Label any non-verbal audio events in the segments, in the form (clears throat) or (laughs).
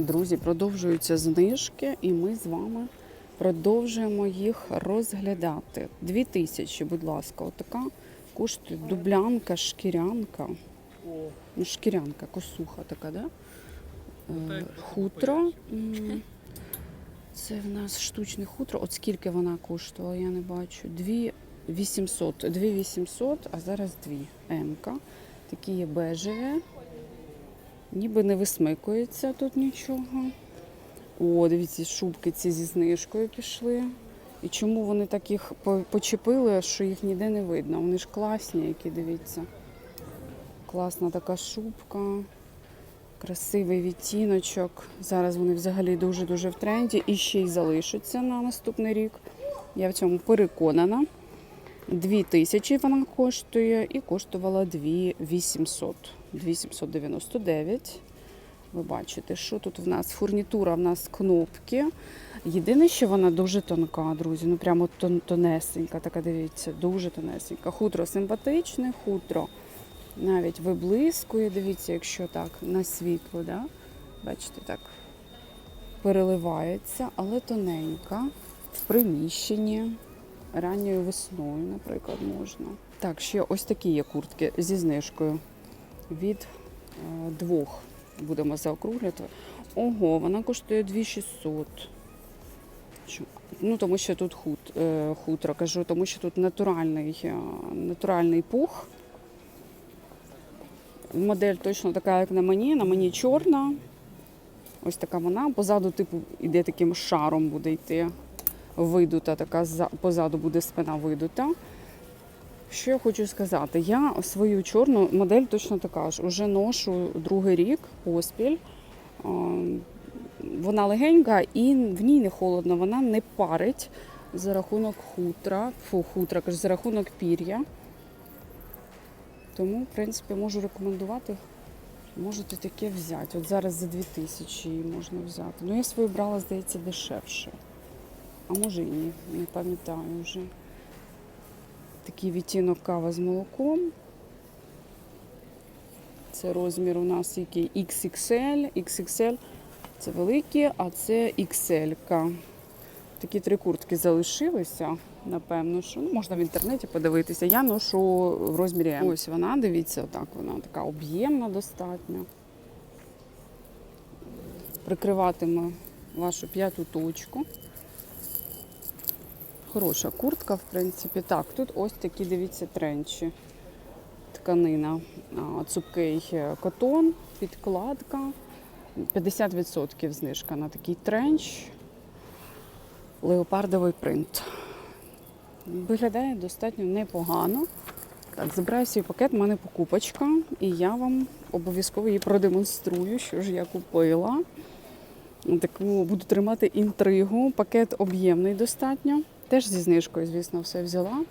Друзі, продовжуються знижки, і ми з вами продовжуємо їх розглядати. Дві тисячі, будь ласка, отака коштує дублянка, шкірянка. Ну, шкірянка, косуха така, да? Е, Хутро. Це в нас штучне хутро. От скільки вона коштувала, я не бачу. Дві 800. Дві 800, а зараз дві. М-ка. Такі є бежеві. Ніби не висмикується тут нічого. О, дивіться, шубки ці зі знижкою пішли. І чому вони так їх по- почепили, що їх ніде не видно? Вони ж класні, які дивіться. Класна така шубка, красивий відтіночок. Зараз вони взагалі дуже-дуже в тренді і ще й залишаться на наступний рік. Я в цьому переконана. Дві тисячі вона коштує і коштувала 2800. 2799. Ви бачите, що тут в нас? Фурнітура в нас кнопки. Єдине, що вона дуже тонка, друзі. Ну прямо тон- тонесенька, така дивіться, дуже тонесенька. Хутро симпатичне, хутро навіть виблискує. Дивіться, якщо так, на світло, да? бачите, так переливається, але тоненька, в приміщенні, ранньою весною, наприклад, можна. Так, ще ось такі є куртки зі знижкою від е, двох будемо заокруглювати. Ого, вона коштує 2600. Ну, тому що тут худ, е, хутро, кажу, тому що тут натуральний, е, натуральний пух. Модель точно така, як на мені. На мені чорна. Ось така вона. Позаду, типу, іде таким шаром буде йти. Видута, така позаду буде спина видута. Що я хочу сказати? Я свою чорну модель точно така ж. Уже ношу другий рік поспіль. Вона легенька і в ній не холодно, вона не парить за рахунок хутра, фу, хутра, кажу, за рахунок пір'я. Тому, в принципі, можу рекомендувати. Можете таке взяти. От зараз за 2000 її можна взяти. Ну, я свою брала, здається, дешевше. А може і ні, не пам'ятаю вже. Такий відтінок кава з молоком. Це розмір у нас який XXL. XXL це великі, а це XL. Такі три куртки залишилися. Напевно, що ну, можна в інтернеті подивитися. Я ношу в розмірі. Ось вона, дивіться, отак вона така об'ємна достатньо. Прикриватиме вашу п'яту точку. Хороша куртка, в принципі. Так, тут ось такі, дивіться, тренчі. Тканина, цупкий е, котон, підкладка. 50% знижка на такий тренч. Леопардовий принт. Виглядає достатньо непогано. Так, забираю свій пакет, в мене покупочка, і я вам обов'язково її продемонструю, що ж я купила. Таку буду тримати інтригу. Пакет об'ємний достатньо. Теж зі знижкою, звісно, все взяла.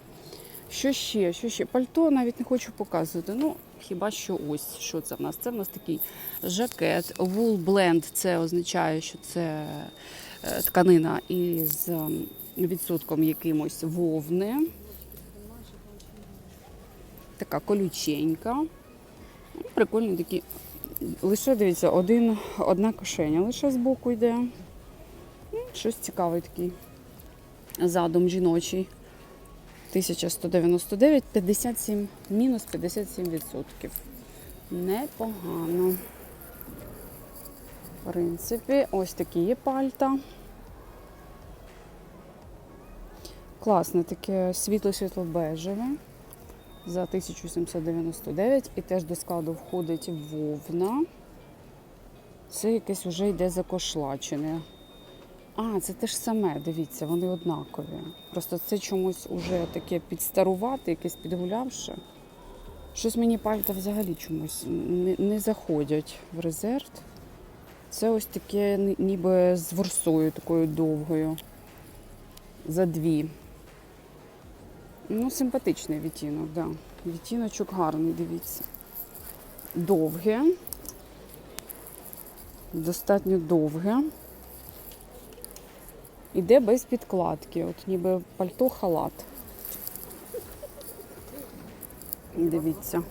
Що ще? Що ще? Пальто навіть не хочу показувати. Ну, хіба що ось що це в нас? Це в нас такий жакет. Wool blend це означає, що це е, тканина із ем, відсотком якимось вовни. Така колюченька. Ну, Прикольні такі. Лише дивіться, один, одна кишеня лише збоку йде. Ну, Щось цікавий такий задум жіночий. 1199, 57, мінус 57%. Непогано. В принципі, ось такі є пальта. Класне таке світло-світло-бежеве за 1799 і теж до складу входить вовна. Це якесь вже йде закошлачене. А, це те ж саме, дивіться, вони однакові. Просто це чомусь уже таке підстарувати, якесь підгулявше. Щось мені пальта взагалі чомусь не, не заходять в резерв. Це ось таке ніби з ворсою такою довгою. За дві. Ну, симпатичний відтінок, так. Да. Відтіночок гарний, дивіться. Довге. Достатньо довге. Іде без підкладки, от ніби пальто халат. Дивіться.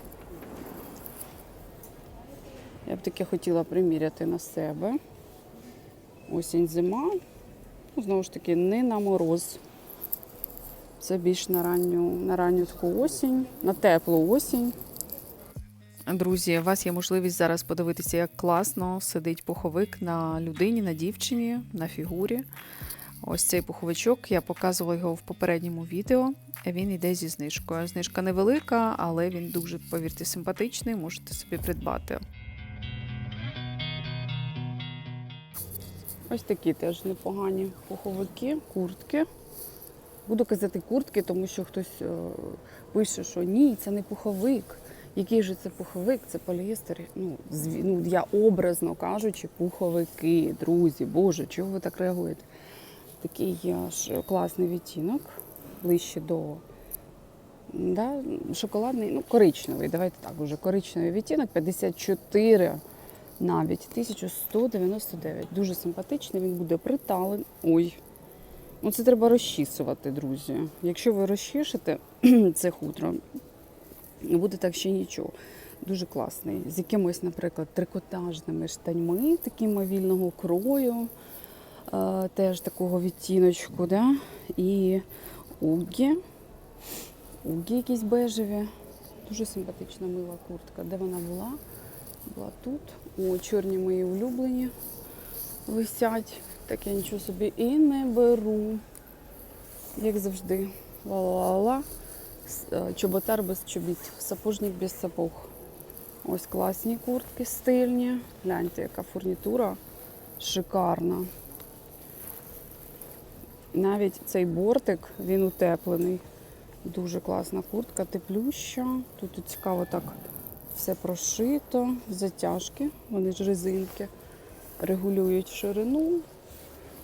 Я б таке хотіла приміряти на себе. Осінь, зима. Ну, знову ж таки, не на мороз. Це більш на ранню, на ранню таку осінь, на теплу осінь. Друзі, у вас є можливість зараз подивитися, як класно сидить пуховик на людині, на дівчині, на фігурі. Ось цей пуховичок, я показувала його в попередньому відео. Він йде зі знижкою. Знижка невелика, але він дуже, повірте, симпатичний, можете собі придбати. Ось такі теж непогані пуховики, куртки. Буду казати куртки, тому що хтось е, пише, що ні, це не пуховик. Який же це пуховик? Це поліестер. Ну, ну, я образно кажучи, пуховики, друзі, Боже, чого ви так реагуєте? Такий е, класний відтінок, ближче до да, шоколадний, ну, коричневий. Давайте так, уже коричневий відтінок, 54 навіть 1199. Дуже симпатичний, він буде притален. Ой. Ну це треба розчісувати, друзі. Якщо ви розчішите (clears throat) це хутро, буде так ще нічого. Дуже класний. З якимось, наприклад, трикотажними штаньми, такими вільного крою, теж такого відтіночку, да? і угі. Угі якісь бежеві. Дуже симпатична мила куртка. Де вона була? Була тут. О, чорні мої улюблені висять. Так я нічого собі і не беру. Як завжди. Ла-ла-ла. С- е, Чоботар без чобіт, сапожник без сапог. Ось класні куртки стильні. Гляньте, яка фурнітура шикарна. Навіть цей бортик, він утеплений. Дуже класна куртка, теплюща. Тут цікаво так все прошито, затяжки, вони ж резинки, регулюють ширину.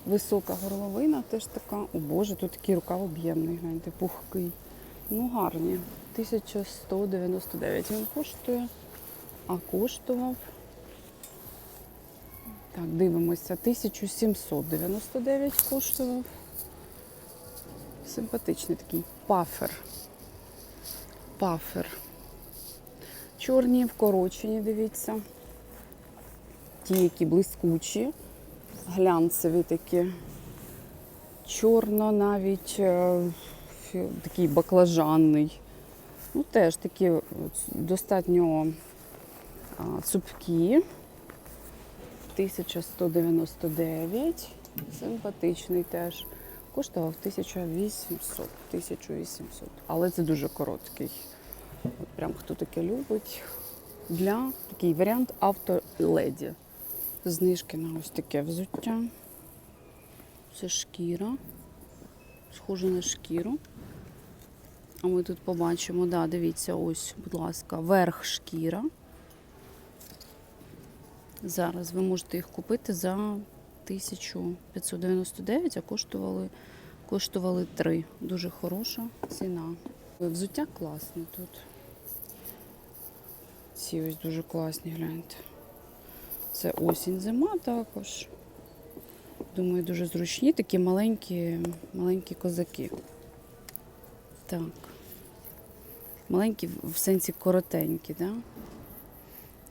Висока горловина теж така. О Боже, тут такий рукав об'ємний, гляньте, пухкий. Ну, гарні. 1199 він коштує, а коштував. Так, дивимося, 1799 коштував. Симпатичний такий пафер. Пафер. Чорні, вкорочені, дивіться. Ті, які блискучі, глянцеві такі. Чорно навіть е, такий баклажанний. Ну, теж такі достатньо а, цупкі. 1199. Симпатичний теж. Коштував 1800. 1800. Але це дуже короткий. От прям хто таке любить. Для такий варіант автоледі. Знижки на ось таке взуття. Це шкіра. Схоже на шкіру. А ми тут побачимо, да, дивіться, ось, будь ласка, верх шкіра. Зараз ви можете їх купити за 1599, а коштували, коштували 3. Дуже хороша ціна. Взуття класне тут. Ці ось дуже класні, гляньте. Це осінь, зима також. Думаю, дуже зручні, такі маленькі, маленькі козаки. Так. Маленькі в сенсі коротенькі, да?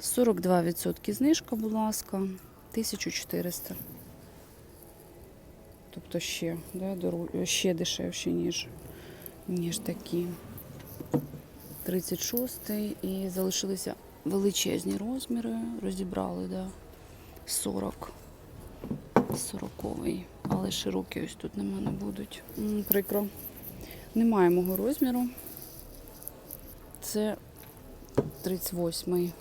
42% знижка, будь ласка, 1400. Тобто ще, да, дору- ще дешевші, ніж, ніж такі. 36-й і залишилися величезні розміри, розібрали, да. 40. 40-й, але широкі ось тут на мене будуть. М, Прикро. Немає мого розміру. Це 38-й.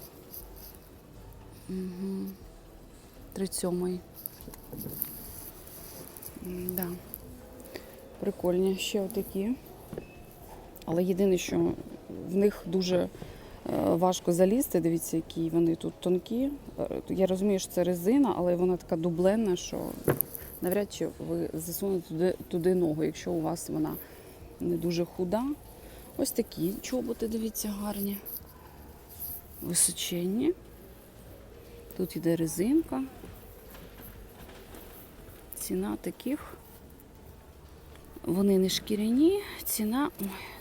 Угу. 37-й. Да. Прикольні ще отакі. Але єдине, що в них дуже е, важко залізти. Дивіться, які вони тут тонкі. Е, Я розумію, що це резина, але вона така дубленна, що навряд чи ви засунете туди, туди ногу, якщо у вас вона не дуже худа. Ось такі чоботи, дивіться, гарні. Височенні. Тут іде резинка. Ціна таких. Вони не шкіряні, ціна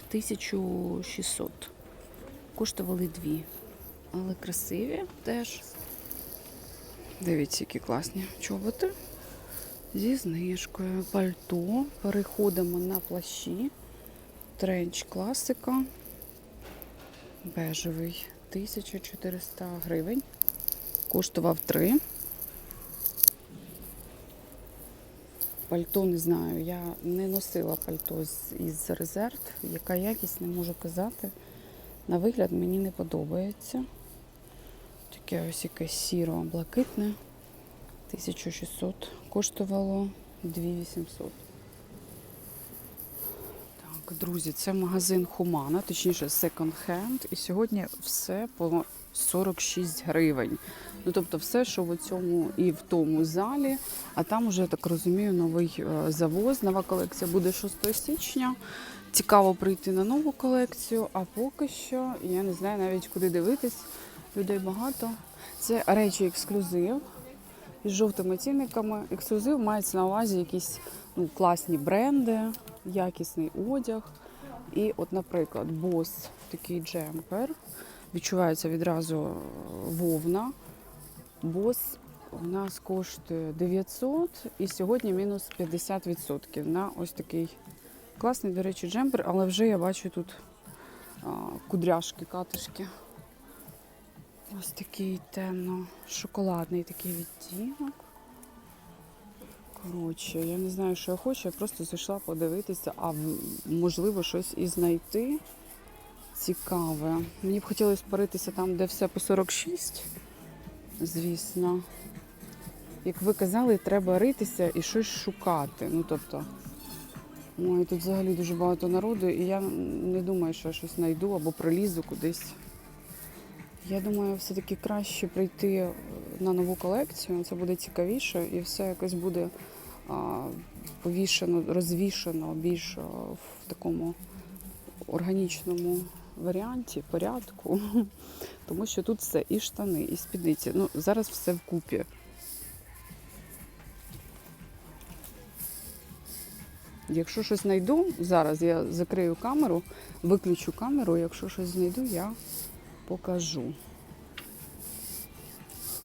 1600. Коштували дві. Але красиві теж. Дивіться, які класні чоботи. Зі знижкою пальто. Переходимо на плащі. Тренч класика. Бежевий. 1400 гривень. Коштував 3. Пальто не знаю. Я не носила пальто із резерв. Яка якість, не можу казати. На вигляд мені не подобається. Таке ось якесь сіро-блакитне. 1600 коштувало 2800. Друзі, це магазин Хумана, точніше Hand. І сьогодні все по 46 гривень. Ну, тобто все, що в цьому і в тому залі. А там уже, так розумію, новий е, завоз. Нова колекція буде 6 січня. Цікаво прийти на нову колекцію, а поки що я не знаю навіть куди дивитись. Людей багато. Це речі ексклюзив із жовтими цінниками. Ексклюзив мається на увазі якісь ну, класні бренди, якісний одяг. І, от, наприклад, бос такий джемпер. Відчувається відразу е, вовна. Бос у нас коштує 900 і сьогодні мінус 50% на ось такий класний, до речі, джемпер, але вже я бачу тут кудряшки, катишки. Ось такий темно-шоколадний такий відтінок. Коротше, я не знаю, що я хочу, я просто зайшла подивитися, а можливо щось і знайти цікаве. Мені б хотілося поритися там, де все по 46, звісно. Як ви казали, треба ритися і щось шукати. Ну, тобто, ой, тут взагалі дуже багато народу, і я не думаю, що я щось знайду або пролізу кудись. Я думаю, все-таки краще прийти на нову колекцію, це буде цікавіше і все якось буде повішено, розвішено більш в такому органічному варіанті, порядку. (laughs) Тому що тут все і штани, і спідниці. Ну, зараз все вкупі. Якщо щось знайду, зараз я закрию камеру, виключу камеру, якщо щось знайду, я покажу.